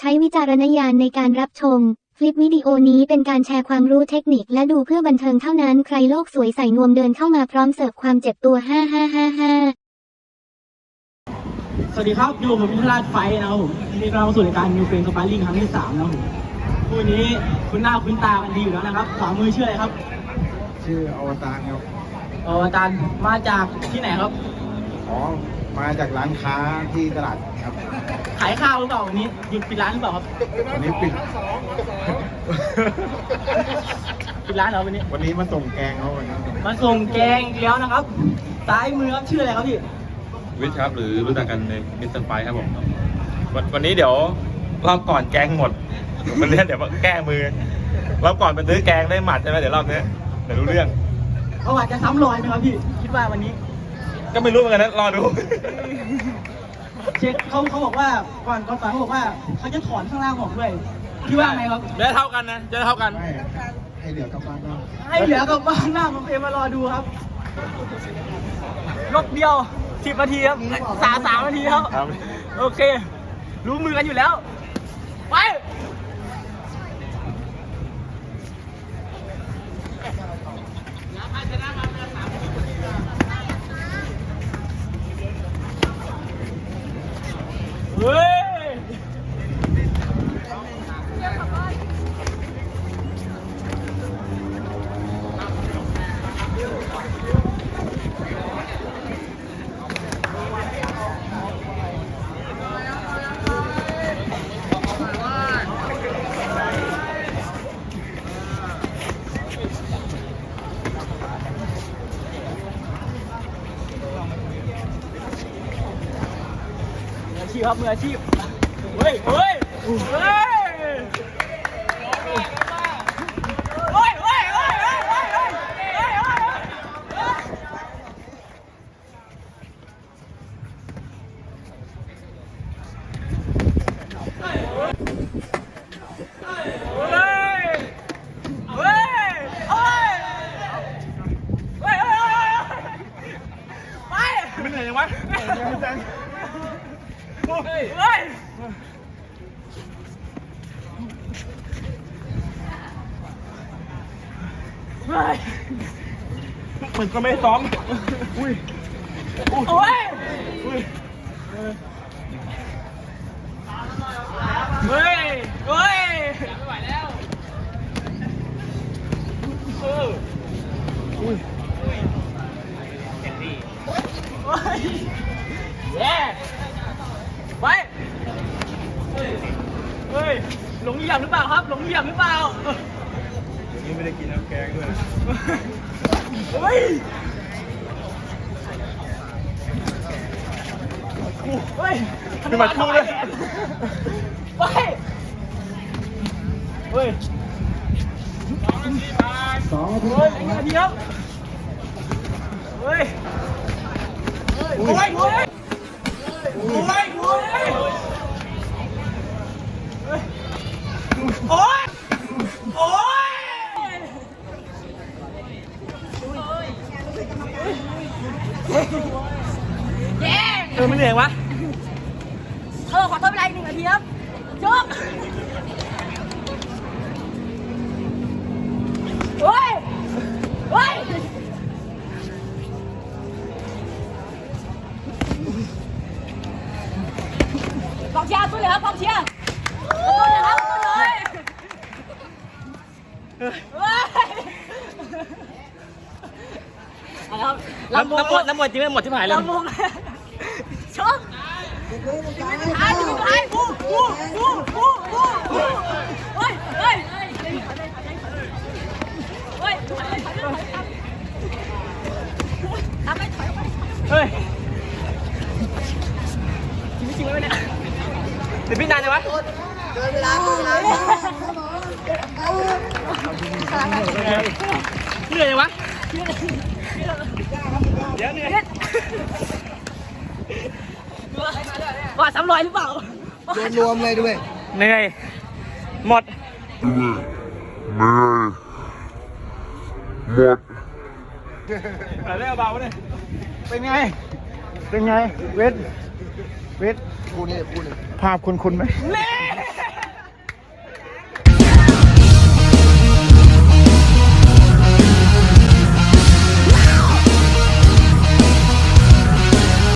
ใช้วิจารณญาณในการรับชม คลิปวิดีโอนี้เป็นการแชร์ความรู้เทคนิคและดูเพื่อบันเทิงเท่านั้น ใครโลกสวยใส่นวมเดินเข้ามาพร้อมเสิร์ฟความเจ็บตัว 5555 สวัสดีครับอยู่กับผมพิพราชไฟท์นะครับผมวันนี้เรามาสู่รายการนิวเฟนสปาร์ลิงครั้งที่สามนะครับผมคู่นี้คุณหน้าคุณตากันดีอยู่แล้วนะครับขวามือชื่ออะไรครับ ชื่ออวตารครับเอออาจารย์มาจากที่ไหนครับ อ๋อ มาจากร้านค้าที่ตลาดครับขายข้าวหรือเปล่าวันนี้หยุดปิดร้านหรือเปล่าครับวันนี้ปิด ปิดร้านเหรอวันนี้วันนี้มาส่งแกงเขาวันนี้มาส่งแกงอีกแล้วนะครับซ้ายมือครับชื่ออะไรครับพี่วิทย์ครับหรือรู้จักกันในมิสเตอร์ไฟครับผมวันวันนี้เดี๋ยวรอบก่อนแกงหมดวันนี้เดี๋ยวแก้มือรอบก่อนไปซื้อแกงได้หมัดใช่ไหมเดี๋ยวรอบนี้เดี๋ยวรู้เรื่องเขาอาจจะซ้ำรอยไหมครับพี่ คิดว่าวันนี้ ก็ไม่รู้เหมือนกันนะรอดู เช็คเขาเขาบอกว่าก่อนก่อนฝันเขาบอกว่าเขาจะถอนข้างล่างออกด้วยพี่ว่าไงครับ จะเท่ากันนะ จะเท่ากัน ไม่ให้เหลือกลับบ้านบ้างให้เหลือกลับบ้านหน้าผมเองมารอดูครับรถเดียวสิบนาทีครับสามสามนาทีครับครับโอเค รู้มือกันอยู่แล้ว ไป ครับมืออาชีพเฮ้ยเฮ้ยเฮ้ยไม่เหนื่อยยัง เหมือนก็ไม่ซ้อม อุ้ยโอ้ย อุ้ย เฮ้ย เฮ้ยไม่ไหวแล้วเอออุ้ยอุ้ยเจ็บดีเฮ้ยแย่ไปเฮ้ย เฮ้ย หลงเหลี่ ยมหรือเปล่าครับหลงเหลี่ยมหรือเปล่าเดี๋ยวนี้ไม่ได้กินน้ำแกงด้วยเฮ้ยเฮ้ยเป็นหมัดคู่เลยไปเฮ้ยสองเฮ้ยอีกนาทีครับเฮ้ยโอ้ยโอ้ยโอ้ยโอ้ยโอ้ยโอ้ยโอ้ย เย้เออไม่เหนื่อยวะเออขอโทษเวลาอีกหนึ่งนาทีครับจบเฮ้ยเฮ้ยกองเชียร์ตุ้ยเลยครับกองเชียร์ตุ้ยเลยครับตุ้ยเลยเฮ้ย นะครับน้ำน้ำมดนำมดจริงไม่หมดที่หายเลยลำวงชกไอ้ดูไอ้กูกูกูกูกูเฮ้ยเฮ้ยเฮ้ยถอยถอยถอยไปถอยไปเฮ้ยจริงจริงไหมเนี่ยเดี๋ยวพี่นานเลยวะเดินเวลาเดินเวลา หนื่อยยังวะเดี๋ยวเหนื่อยว่าซ้ำรอยหรือเปล่ารวมเลยด้วยเหนื่อย หมดแต่ได้เบาๆเนี่ยเป็นไง เป็นไง เวท เวทคู่นี้คู่นี้ภาพคุณคุณไหมเล่